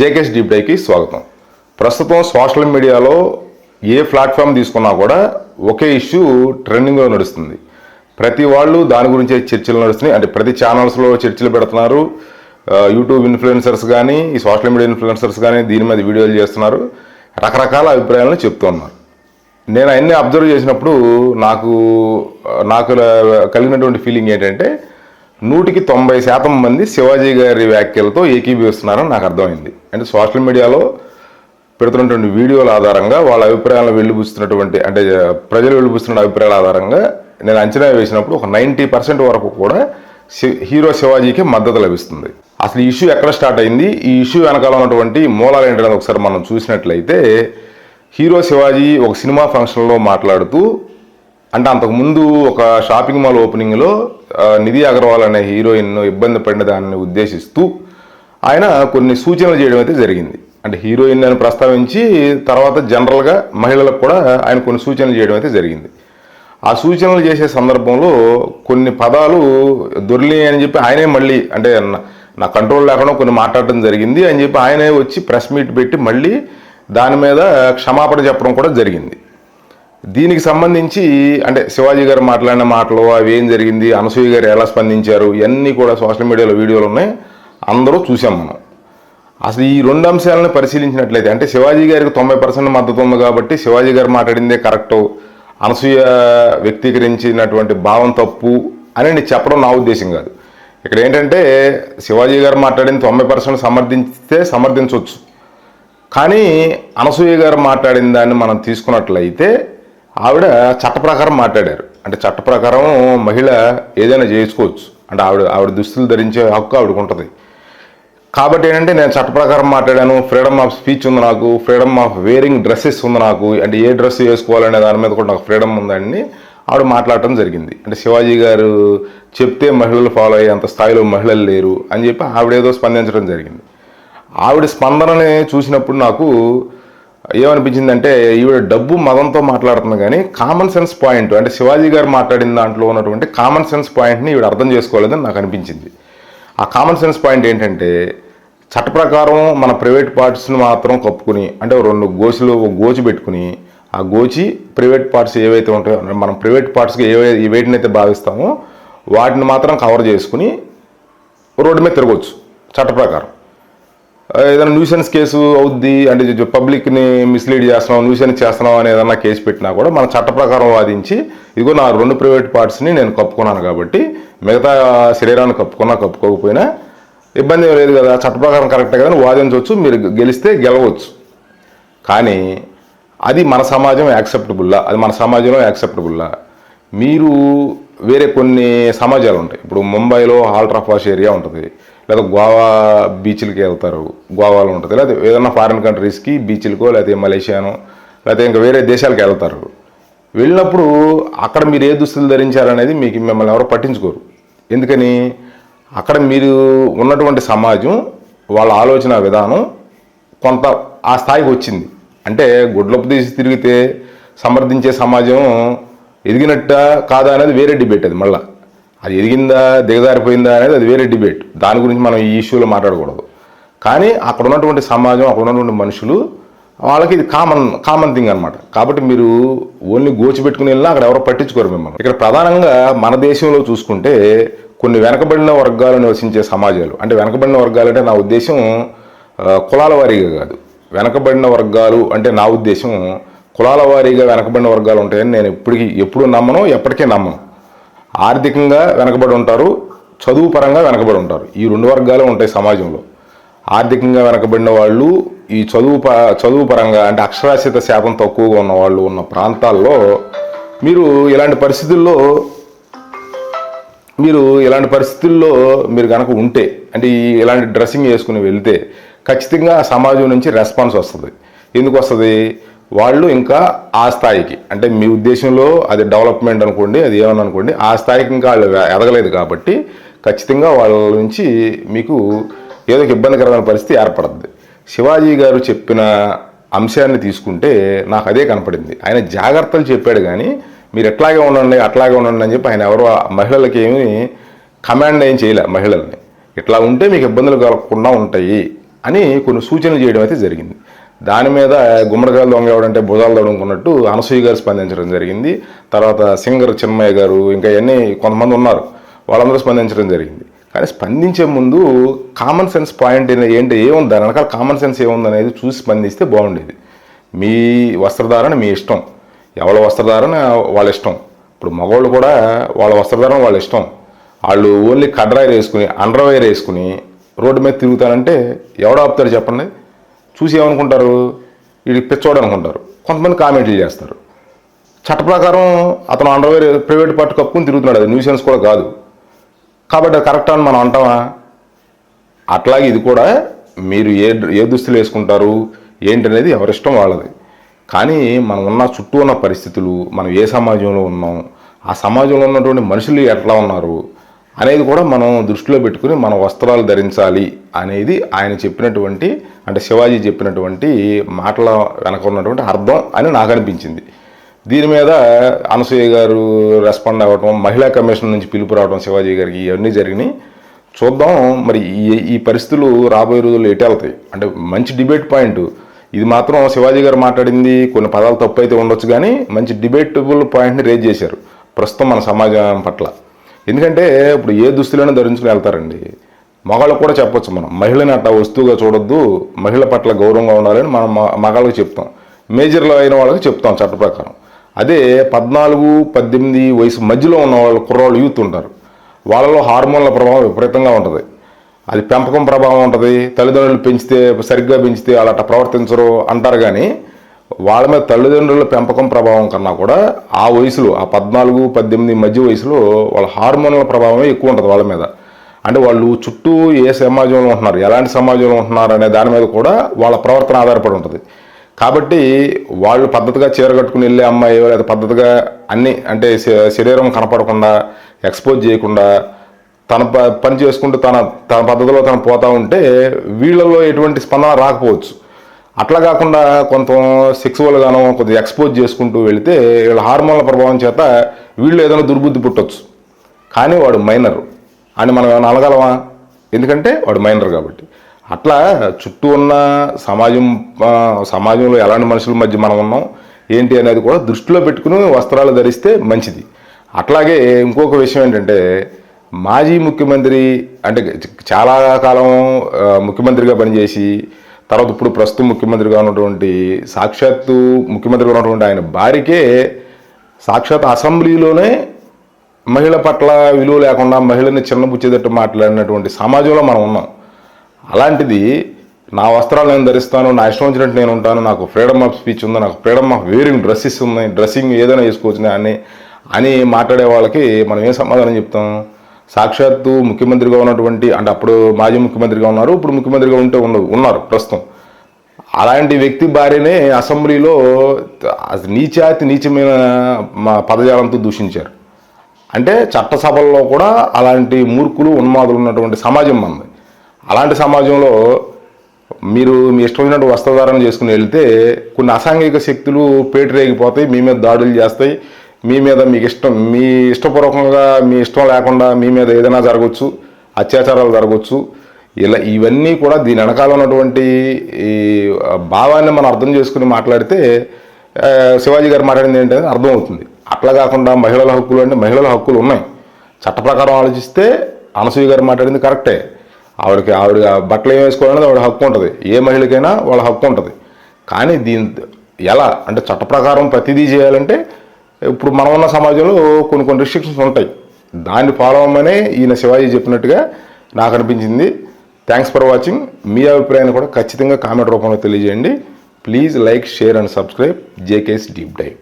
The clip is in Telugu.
జేకేఎస్ డీప్ డైకి స్వాగతం. ప్రస్తుతం సోషల్ మీడియాలో ఏ ప్లాట్ఫామ్ తీసుకున్నా కూడా ఒకే ఇష్యూ ట్రెండింగ్లో నడుస్తుంది. ప్రతి వాళ్ళు దాని గురించే చర్చలు నడుస్తున్నాయి. అంటే ప్రతి ఛానల్స్లో చర్చలు పెడుతున్నారు. యూట్యూబ్ ఇన్ఫ్లుయెన్సర్స్ కానీ ఈ సోషల్ మీడియా ఇన్ఫ్లుయెన్సర్స్ కానీ దీని మీద వీడియోలు చేస్తున్నారు. రకరకాల అభిప్రాయాలను చెప్తున్నారు నేను అన్నీ అబ్జర్వ్ చేసినప్పుడు నాకు నాకు కలిగినటువంటి ఫీలింగ్ ఏంటంటే నూటికి తొంభై శాతం మంది శివాజీ గారి వ్యాఖ్యలతో ఏకీభవిస్తున్నారని నాకు అర్థమైంది. అంటే సోషల్ మీడియాలో పెడుతున్నటువంటి వీడియోల ఆధారంగా వాళ్ళ అభిప్రాయాలను వెళ్ళిపుస్తున్నటువంటి అంటే ప్రజలు వెళ్ళిపుస్తున్న అభిప్రాయాల ఆధారంగా నేను అంచనా వేసినప్పుడు ఒక నైంటీ పర్సెంట్ వరకు కూడా హీరో శివాజీకి మద్దతు లభిస్తుంది. అసలు ఈ ఇష్యూ ఎక్కడ స్టార్ట్ అయింది? ఈ ఇష్యూ వెనకాల ఉన్నటువంటి మూలాలు ఏంటనేది ఒకసారి మనం చూసినట్లయితే హీరో శివాజీ ఒక సినిమా ఫంక్షన్లో మాట్లాడుతూ అంటే అంతకుముందు ఒక షాపింగ్ మాల్ ఓపెనింగ్లో నిధి అగర్వాల్ అనే హీరోయిన్ ఇబ్బంది పడిన దానిని ఉద్దేశిస్తూ ఆయన కొన్ని సూచనలు చేయడం అయితే జరిగింది. అంటే హీరోయిన్ అని ప్రస్తావించి తర్వాత జనరల్గా మహిళలకు కూడా ఆయన కొన్ని సూచనలు చేయడం అయితే జరిగింది. ఆ సూచనలు చేసే సందర్భంలో కొన్ని పదాలు దొర్లి అని చెప్పి ఆయనే మళ్ళీ అంటే నా- కంట్రోల్ లేకుండా కొన్ని మాట్లాడడం జరిగింది అని చెప్పి ఆయనే వచ్చి ప్రెస్ మీట్ పెట్టి మళ్ళీ దాని మీద క్షమాపణ చెప్పడం కూడా జరిగింది. దీనికి సంబంధించి అంటే శివాజీ గారు మాట్లాడిన మాటలు అవి ఏం జరిగింది అనసూయ గారు ఎలా స్పందించారు ఇవన్నీ కూడా సోషల్ మీడియాలో వీడియోలు ఉన్నాయి. అందరూ చూసాం మనం. అసలు ఈ రెండు అంశాలను పరిశీలించినట్లయితే అంటే శివాజీ గారికి తొంభై పర్సెంట్ మద్దతు ఉంది కాబట్టి శివాజీ గారు మాట్లాడిందే కరెక్టు. అనసూయ వ్యక్తీకరించినటువంటి భావం తప్పు అని నేను చెప్పడం నా ఉద్దేశం కాదు. ఇక్కడ ఏంటంటే శివాజీ గారు మాట్లాడింది తొంభై పర్సెంట్ సమర్థిస్తే సమర్థించవచ్చు కానీ అనసూయ గారు మాట్లాడిన దాన్ని మనం తీసుకున్నట్లయితే ఆవిడ చట్ట ప్రకారం మాట్లాడారు. అంటే చట్ట ప్రకారం మహిళ ఏదైనా చేసుకోవచ్చు అంటే ఆవిడ ఆవిడ దుస్తులు ధరించే హక్కు ఆవిడకు ఉంటుంది కాబట్టి ఏంటంటే నేను చట్ట ప్రకారం మాట్లాడాను. ఫ్రీడమ్ ఆఫ్ స్పీచ్ ఉంది నాకు. ఫ్రీడమ్ ఆఫ్ వేరింగ్ డ్రెస్సెస్ ఉంది నాకు. అంటే ఏ డ్రెస్ వేసుకోవాలనే దాని మీద కూడా నాకు ఫ్రీడమ్ ఉందండి. ఆవిడ మాట్లాడటం జరిగింది. అంటే శివాజీ గారు చెప్తే మహిళలు ఫాలో అయ్యే అంత స్థాయిలో మహిళలు లేరు అని చెప్పి ఆవిడేదో స్పందించడం జరిగింది. ఆవిడ స్పందనని చూసినప్పుడు నాకు ఏమనిపించిందంటే ఈవిడ డబ్బు మదంతో మాట్లాడుతుంది కానీ కామన్ సెన్స్ పాయింట్ అంటే శివాజీ గారు మాట్లాడిన దాంట్లో ఉన్నటువంటి కామన్ సెన్స్ పాయింట్ని ఈవిడ అర్థం చేసుకోలేదని నాకు అనిపించింది. ఆ కామన్ సెన్స్ పాయింట్ ఏంటంటే చట్ట ప్రకారం మన ప్రైవేట్ పార్ట్స్ని మాత్రం కప్పుకుని అంటే రెండు గోచులు ఒక గోచి పెట్టుకుని ఆ గోచి ప్రైవేట్ పార్ట్స్ ఏవైతే ఉంటాయో మనం ప్రైవేట్ పార్ట్స్కి ఏవై వేటినైతే భావిస్తామో వాటిని మాత్రం కవర్ చేసుకుని రోడ్డు మీద తిరగవచ్చు చట్ట ప్రకారం ఏదైనా న్యూసెన్స్ కేసు అవుద్ది అంటే పబ్లిక్ని మిస్లీడ్ చేస్తున్నాం న్యూసెన్స్ చేస్తున్నాం అని ఏదైనా కేసు పెట్టినా కూడా మన చట్ట ప్రకారం వాదించి ఇదిగో నా రెండు ప్రైవేట్ పార్ట్స్ని నేను కప్పుకున్నాను కాబట్టి మిగతా శరీరాన్ని కప్పుకున్నా కప్పుకోకపోయినా ఇబ్బంది లేదు కదా చట్ట ప్రకారం కరెక్టే కదా వాదించవచ్చు మీరు గెలిస్తే గెలవచ్చు. కానీ అది మన సమాజం యాక్సెప్టబుల్లా? అది మన సమాజంలో యాక్సెప్టబుల్లా? మీరు వేరే కొన్ని సమాజాలు ఉంటాయి. ఇప్పుడు ముంబైలో ఆల్ట్రా వాష్ ఏరియా ఉంటుంది. లేదా గోవా బీచ్లకి వెళ్తారు. గోవాలో ఉంటుంది. లేదా ఏదైనా ఫారిన్ కంట్రీస్కి బీచ్లకో లేకపోతే మలేషియానో లేకపోతే ఇంకా వేరే దేశాలకు వెళ్తారు. వెళ్ళినప్పుడు అక్కడ మీరు ఏ దుస్తులు ధరించారనేది మీకు మిమ్మల్ని ఎవరు పట్టించుకోరు. ఎందుకని? అక్కడ మీరు ఉన్నటువంటి సమాజం వాళ్ళ ఆలోచన విధానం కొంత ఆ స్థాయికి వచ్చింది. అంటే గుడ్లపు తీసి తిరిగితే సమర్థించే సమాజం ఎదిగినట్ట కాదా అనేది వేరే డిబేట్ అది మళ్ళా. అది ఎదిగిందా దిగజారిపోయిందా అనేది అది వేరే డిబేట్. దాని గురించి మనం ఈ ఇష్యూలో మాట్లాడకూడదు. కానీ అక్కడ ఉన్నటువంటి సమాజం అక్కడ ఉన్నటువంటి మనుషులు వాళ్ళకి ఇది కామన్ కామన్ థింగ్ అనమాట కాబట్టి మీరు ఓన్లీ గోచి పెట్టుకుని వెళ్ళినా అక్కడ ఎవరో పట్టించుకోరు మిమ్మల్ని. ఇక్కడ ప్రధానంగా మన దేశంలో చూసుకుంటే కొన్ని వెనకబడిన వర్గాలు నివసించే సమాజాలు. అంటే వెనకబడిన వర్గాలు అంటే నా ఉద్దేశం కులాల వారీగా కాదు. వెనకబడిన వర్గాలు అంటే నా ఉద్దేశం కులాల వారీగా వెనకబడిన వర్గాలు ఉంటాయని నేను ఎప్పటికీ ఎప్పుడు నమ్మను ఎప్పటికీ నమ్మను. ఆర్థికంగా వెనకబడి ఉంటారు చదువు పరంగా వెనకబడి ఉంటారు. ఈ రెండు వర్గాలు ఉంటాయి సమాజంలో. ఆర్థికంగా వెనకబడిన వాళ్ళు ఈ చదువు ప చదువు పరంగా అంటే అక్షరాస్యత శాతం తక్కువగా ఉన్న వాళ్ళు ఉన్న ప్రాంతాల్లో మీరు ఇలాంటి పరిస్థితుల్లో మీరు ఇలాంటి పరిస్థితుల్లో మీరు కనుక ఉంటే అంటే ఈ ఇలాంటి డ్రెస్సింగ్ వేసుకుని వెళ్తే ఖచ్చితంగా సమాజం నుంచి రెస్పాన్స్ వస్తుంది. ఎందుకు వస్తుంది? వాళ్ళు ఇంకా ఆ స్థాయికి అంటే మీ ఉద్దేశంలో అది డెవలప్మెంట్ అనుకోండి అది ఏమన్నా అనుకోండి ఆ స్థాయికి ఇంకా వాళ్ళు ఎదగలేదు కాబట్టి ఖచ్చితంగా వాళ్ళ నుంచి మీకు ఏదో ఒక ఇబ్బందికరమైన పరిస్థితి ఏర్పడుతుంది శివాజీ గారు చెప్పిన అంశాన్ని తీసుకుంటే నాకు అదే కనపడింది. ఆయన జాగ్రత్తలు చెప్పాడు కానీ మీరు ఎట్లాగే ఉండండి అట్లాగే ఉండండి అని చెప్పి ఆయన ఎవరు ఆ మహిళలకి ఏమి కమాండ్ ఏం చేయలే మహిళల్ని. ఇట్లా ఉంటే మీకు ఇబ్బందులు కలగకుండా ఉంటాయి అని కొన్ని సూచనలు చేయడం అయితే జరిగింది. దాని మీద గుమ్మడికాయలు దొంగ ఎవడంటే భుజాలు దొడుకున్నట్టు అనసూయ గారు స్పందించడం జరిగింది. తర్వాత సింగర్ చిన్మయ్య గారు ఇంకా ఇవన్నీ కొంతమంది ఉన్నారు వాళ్ళందరూ స్పందించడం జరిగింది. కానీ స్పందించే ముందు కామన్ సెన్స్ పాయింట్ ఏంటి ఏముంది? దాని వెనకాల కామన్ సెన్స్ ఏముంది అనేది చూసి స్పందిస్తే బాగుండేది. మీ వస్త్రధారణ మీ ఇష్టం. ఎవరి వస్త్రధారణ వాళ్ళ ఇష్టం. ఇప్పుడు మగవాళ్ళు కూడా వాళ్ళ వస్త్రధారణ వాళ్ళ ఇష్టం. వాళ్ళు ఓన్లీ కడ్రాయర్ వేసుకుని అండర్వేర్ వేసుకుని రోడ్డు మీద తిరుగుతారంటే ఎవడు ఆపుతారు చెప్పండి? చూసి ఏమనుకుంటారు? వీడికి పిచ్చోడు అనుకుంటారు. కొంతమంది కామెంట్లు చేస్తారు. చట్ట ప్రకారం అతను అండర్వేర్ ప్రైవేట్ పార్ట్ కప్పుకుని తిరుగుతున్నాడు. అది న్యూసెన్స్ కూడా కాదు. కాబట్టి అది కరెక్ట్ అని మనం అంటామా? అట్లాగే ఇది కూడా మీరు ఏ ఏ దుస్తులు వేసుకుంటారు? ఏంటనేది ఎవరిష్టం వాళ్ళది. కానీ మనం ఉన్న చుట్టూ ఉన్న పరిస్థితులు మనం ఏ సమాజంలో ఉన్నాం ఆ సమాజంలో ఉన్నటువంటి మనుషులు ఎట్లా ఉన్నారు అనేది కూడా మనం దృష్టిలో పెట్టుకుని మన వస్త్రాలు ధరించాలి అనేది ఆయన చెప్పినటువంటి అంటే శివాజీ చెప్పినటువంటి మాటల వెనక ఉన్నటువంటి అర్థం అని నాకు అనిపించింది. దీని మీద అనసూయ గారు రెస్పాండ్ అవ్వటం మహిళా కమిషన్ నుంచి పిలుపు రావడం శివాజీ గారికి ఇవన్నీ జరిగినాయి. చూద్దాం మరి ఈ ఈ పరిస్థితులు రాబోయే రోజుల్లో ఎటు వెళ్తాయి? అంటే మంచి డిబేట్ పాయింట్ ఇది మాత్రం శివాజీ గారు మాట్లాడింది కొన్ని పదాలు తప్పు అయితే ఉండొచ్చు కానీ మంచి డిబేటబుల్ పాయింట్ని రేజ్ చేశారు ప్రస్తుతం మన సమాజం పట్ల. ఎందుకంటే ఇప్పుడు ఏ దుస్తులైనా ధరించుకుని వెళ్తారండి. మగాళ్ళకు కూడా చెప్పొచ్చు మనం మహిళని అట్లా వస్తువుగా చూడొద్దు మహిళ పట్ల గౌరవంగా ఉండాలని మనం మగాళ్ళకి చెప్తాం. మేజర్లో అయిన వాళ్ళకి చెప్తాం చట్ట ప్రకారం. అదే పద్నాలుగు పద్దెనిమిది వయసు మధ్యలో ఉన్న వాళ్ళు కుర్రాళ్ళు యూత్ ఉంటారు. వాళ్ళలో హార్మోన్ల ప్రభావం విపరీతంగా ఉంటుంది. అది పెంపకం ప్రభావం ఉంటుంది. తల్లిదండ్రులు పెంచితే సరిగ్గా పెంచితే అలా ప్రవర్తించరు అంటారు కానీ వాళ్ళ మీద తల్లిదండ్రుల పెంపకం ప్రభావం కన్నా కూడా ఆ వయసులో ఆ పద్నాలుగు పద్దెనిమిది మధ్య వయసులో వాళ్ళ హార్మోన్ల ప్రభావమే ఎక్కువ ఉంటుంది వాళ్ళ మీద. అంటే వాళ్ళు చుట్టూ ఏ సమాజంలో ఉంటున్నారు ఎలాంటి సమాజంలో ఉంటున్నారు అనే దాని మీద కూడా వాళ్ళ ప్రవర్తన ఆధారపడి ఉంటుంది. కాబట్టి వాళ్ళు పద్ధతిగా చీర కట్టుకుని వెళ్ళే అమ్మాయి లేదా పద్ధతిగా అన్ని అంటే శ- శరీరం కనపడకుండా ఎక్స్పోజ్ చేయకుండా తన ప- పని చేసుకుంటూ తన తన పద్ధతిలో తను పోతా ఉంటే వీళ్ళలో ఎటువంటి స్పందన రాకపోవచ్చు. అట్లా కాకుండా కొంత సెక్సువల్గానో కొద్దిగా ఎక్స్పోజ్ చేసుకుంటూ వెళితే వీళ్ళ హార్మోన్ల ప్రభావం చేత వీళ్ళు ఏదైనా దుర్బుద్ధి పుట్టొచ్చు. కానీ వాడు మైనర్. అని మనం ఏమైనా అనగలమా? ఎందుకంటే వాడు మైనర్ కాబట్టి. అట్లా చుట్టూ ఉన్న సమాజం సమాజంలో ఎలాంటి మనుషుల మధ్య మనం ఉన్నాం ఏంటి అనేది కూడా దృష్టిలో పెట్టుకుని వస్త్రాలు ధరిస్తే మంచిది. అట్లాగే ఇంకొక విషయం ఏంటంటే మాజీ ముఖ్యమంత్రి అంటే చాలా కాలం ముఖ్యమంత్రిగా పనిచేసి తర్వాత ఇప్పుడు ప్రస్తుతం ముఖ్యమంత్రిగా ఉన్నటువంటి సాక్షాత్తు ముఖ్యమంత్రిగా ఉన్నటువంటి ఆయన భార్యకే సాక్షాత్ అసెంబ్లీలోనే మహిళ పట్ల విలువ లేకుండా మహిళని చిన్నబుచ్చేటట్టు మాట్లాడినటువంటి సమాజంలో మనం ఉన్నాం. అలాంటిది నా వస్త్రాలు నేను ధరిస్తాను నా ఇష్టం వచ్చినట్టు నేను ఉంటాను నాకు ఫ్రీడమ్ ఆఫ్ స్పీచ్ ఉంది నాకు ఫ్రీడమ్ ఆఫ్ వేరింగ్ డ్రెస్సెస్ ఉన్నాయి డ్రెస్సింగ్ ఏదైనా వేసుకోవచ్చు అని అని మాట్లాడే వాళ్ళకి మనం ఏం సమాధానం చెప్తాం? సాక్షాత్తు ముఖ్యమంత్రిగా ఉన్నటువంటి అంటే అప్పుడు మాజీ ముఖ్యమంత్రిగా ఉన్నారు ఇప్పుడు ముఖ్యమంత్రిగా ఉంటే ఉండవు ఉన్నారు ప్రస్తుతం. అలాంటి వ్యక్తి భార్యనే అసెంబ్లీలో నీచాతి నీచమైన మా పదజాలంతో దూషించారు. అంటే చట్టసభల్లో కూడా అలాంటి మూర్ఖులు ఉన్మాదులు ఉన్నటువంటి సమాజం మనది అలాంటి సమాజంలో మీరు మీ ఇష్టమైనటువంటి వస్త్రధారణ చేసుకుని వెళ్తే కొన్ని అసాంఘిక శక్తులు పేటరేగిపోతాయి మీ మీద దాడులు చేస్తాయి మీ మీద మీకు ఇష్టం మీ ఇష్టపూర్వకంగా మీ ఇష్టం లేకుండా మీ మీద ఏదైనా జరగవచ్చు అత్యాచారాలు జరగవచ్చు ఇలా ఇవన్నీ కూడా దీని వెనకాల ఉన్నటువంటి ఈ భావాన్ని మనం అర్థం చేసుకుని మాట్లాడితే శివాజీ గారు మాట్లాడింది ఏంటంటే అర్థమవుతుంది. అట్లా కాకుండా మహిళల హక్కులు అంటే మహిళల హక్కులు ఉన్నాయి. చట్ట ప్రకారం ఆలోచిస్తే అనసూయ గారు మాట్లాడింది కరెక్టే. ఆవిడకి ఆవిడ బట్టలు ఏం వేసుకోవాలనేది ఆవిడ హక్కు ఉంటుంది. ఏ మహిళకైనా వాళ్ళ హక్కు ఉంటుంది. కానీ దీని ఎలా? అంటే చట్ట ప్రకారం ప్రతిదీ చేయాలంటే ఇప్పుడు మనం ఉన్న సమాజంలో కొన్ని కొన్ని రిస్ట్రిక్షన్స్ ఉంటాయి. దాన్ని ఫాలో అవ్వమనే ఈయన శివాజీ చెప్పినట్టుగా నాకు అనిపించింది. థ్యాంక్స్ ఫర్ వాచింగ్ మీ అభిప్రాయాన్ని కూడా ఖచ్చితంగా కామెంట్ రూపంలో తెలియజేయండి. Please like share and subscribe JKS deep dive